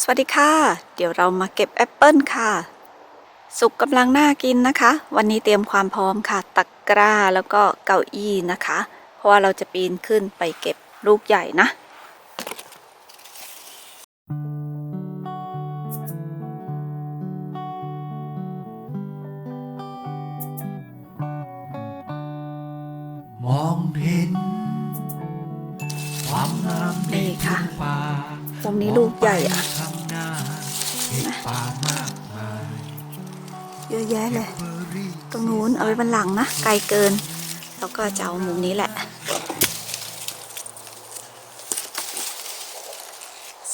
สวัสดีค่ะ เดี๋ยวเรามาเก็บแอปเปิลค่ะ สุกกำลังน่ากินนะคะ วันนี้เตรียมความพร้อมค่ะตะกกร้าแล้วก็เก้าอี้นะคะ เพราะว่าเราจะปีนขึ้นไปเก็บลูกใหญ่นะมองเห็น ความงามในนี่ค่ะ ทุ่งป่ามุมนี้ลูกใหญ่อะมงไปข้างหน้าเห็นป่ามากมายเยอะแยะเลยเบอร์รี่ตรงนู้นเอาไว้บันหลังนะ ไกลเกิน แล้วก็จะเอามุมนี้แหละ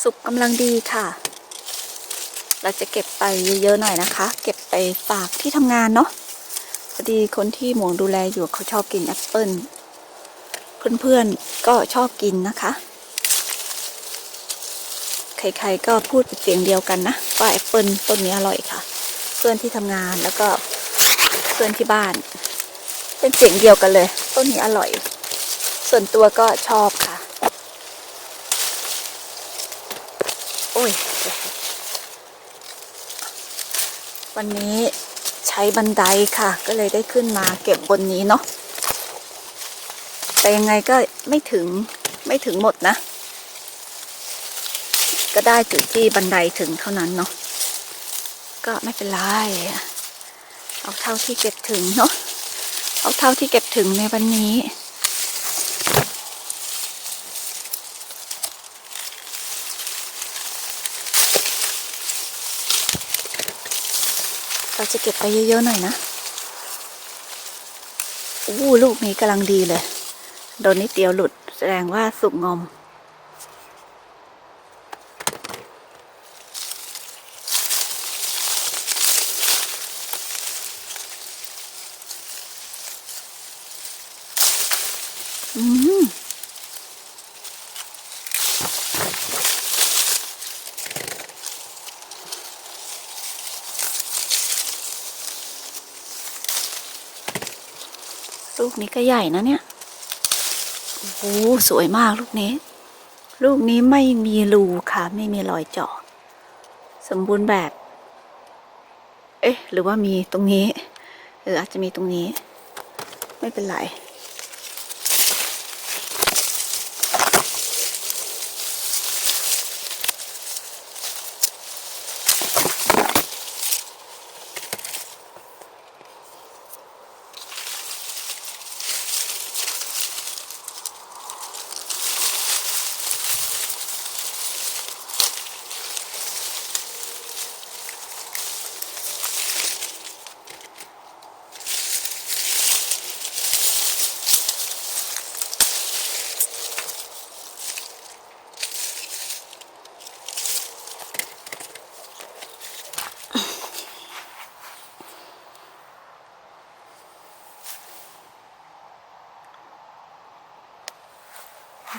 สุกกำลังดีค่ะ เราจะเก็บไปเยอะๆหน่อยนะคะ เก็บไปฝากที่ทำงานเนาะพอดีคนที่หมวงดูแลอยู่เขาชอบกินแอปเปิลเพื่อนๆก็ชอบกินนะคะ ใครๆก็พูดเป็นเสียงเดียวกันนะว่าแอปเปิลต้นนี้อร่อยค่ะ เพื่อนที่ทำงานแล้วก็เพื่อนที่บ้าน เป็นเสียงเดียวกันเลย ต้นนี้อร่อย ส่วนตัวก็ชอบค่ะ โอ้ย วันนี้ใช้บันไดค่ะ ก็เลยได้ขึ้นมาเก็บบนนี้เนาะแต่ยังไงก็ไม่ถึงไม่ถึงหมดนะ ก็ได้จุดที่บันไดถึงเท่านั้นเนาะก็ไม่เป็นไรเอาเท่าที่เก็บถึงเนาะเอาเท่าที่เก็บถึงในวันนี้เราจะเก็บไปเยอะๆหน่อยนะอู้ลูกนี้กำลังดีเลย โดนนิดเดียวหลุดแสดงว่าสุกงอม อืม ลูกนี้ก็ใหญ่นะเนี่ย โอ้โหสวยมากลูกนี้ ลูกนี้ไม่มีรูค่ะ ไม่มีรอยเจาะ สมบูรณ์แบบ เอ๊ะ หรือว่ามีตรงนี้ หรืออาจจะมีตรงนี้ ไม่เป็นไร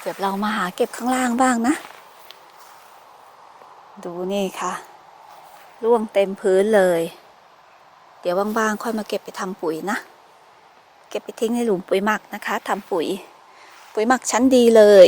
เดี๋ยวเรามาหาเก็บข้างล่างบ้างนะ ดูนี่ค่ะ ร่วงเต็มพื้นเลย เดี๋ยวบางๆ ค่อยมาเก็บไปทำปุ๋ยนะ เก็บไปทิ้งในหลุมปุ๋ยหมักนะคะทำปุ๋ย ปุ๋ยหมักชั้นดีเลย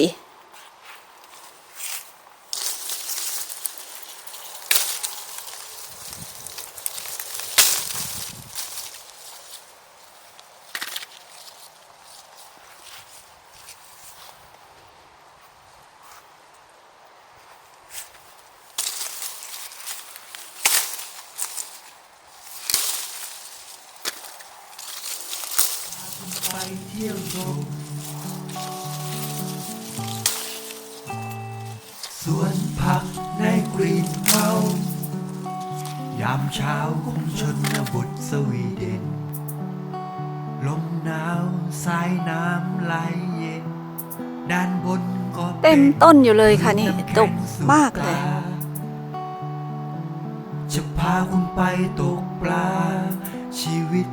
เที่ยวชมสวนผักในกรีนเฮาส์ยามเช้าของชนบทสวีเดน ลมหนาวสายน้ำไหลเย็น ด้านบนก็เต็มต้นอยู่เลยค่ะนี่ดกมากเลย จะพาคุณไปตกปลาชีวิต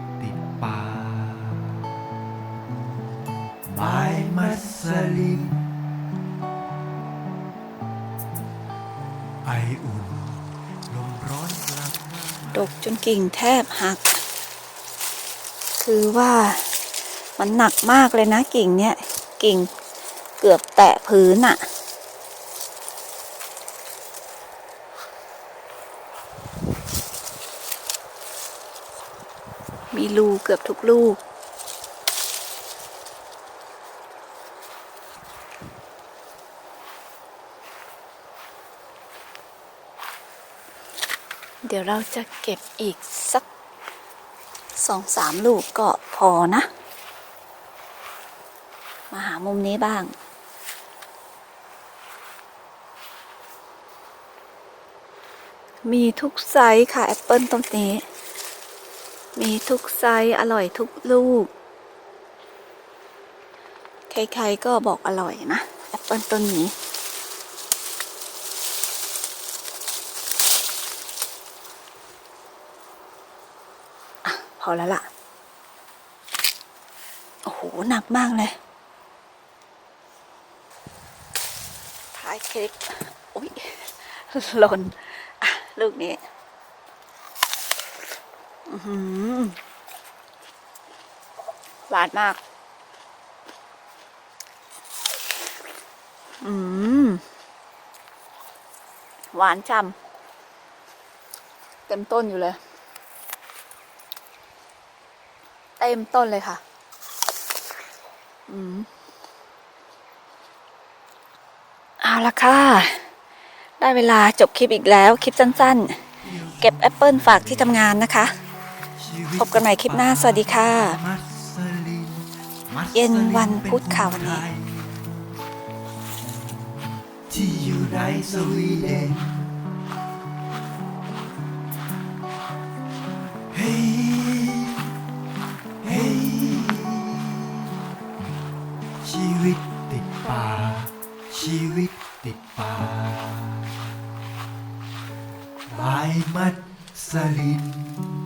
ลินไออุ่นลมร้อนกลับดกจนกิ่งแทบหัก คือว่ามันหนักมากเลยนะกิ่งเนี้ยกิ่งเกือบแตะพื้นอะมีรูเกือบทุกลูก เดี๋ยวเราจะเก็บอีกสักสองสามลูกก็พอนะ มาหามุมนี้บ้าง มีทุกไซส์ค่ะ แอปเปิลต้นนี้ มีทุกไซส์อร่อยทุกลูก ใครๆก็บอกอร่อยนะ แอปเปิลต้นนี้ อะพอแล้วล่ะ โอ้โห หนักมากเลยท้ายคลิปอุ้ยหล่นอะ ลูกนี้ อือหือหวานมาก อืม หวานจำเต็มต้นอยู่เลย เต็มต้นเลยค่ะ อืมเอาละค่ะ ได้เวลาจบคลิปอีกแล้ว คลิปสั้นๆ เก็บแอปเปิลฝากที่ทำงานนะคะ พบกันใหม่คลิปหน้า สวัสดีค่ะ เย็นวันพุธค่ะวันนี้ที่อยู่ในสวีเดน by Matsalin.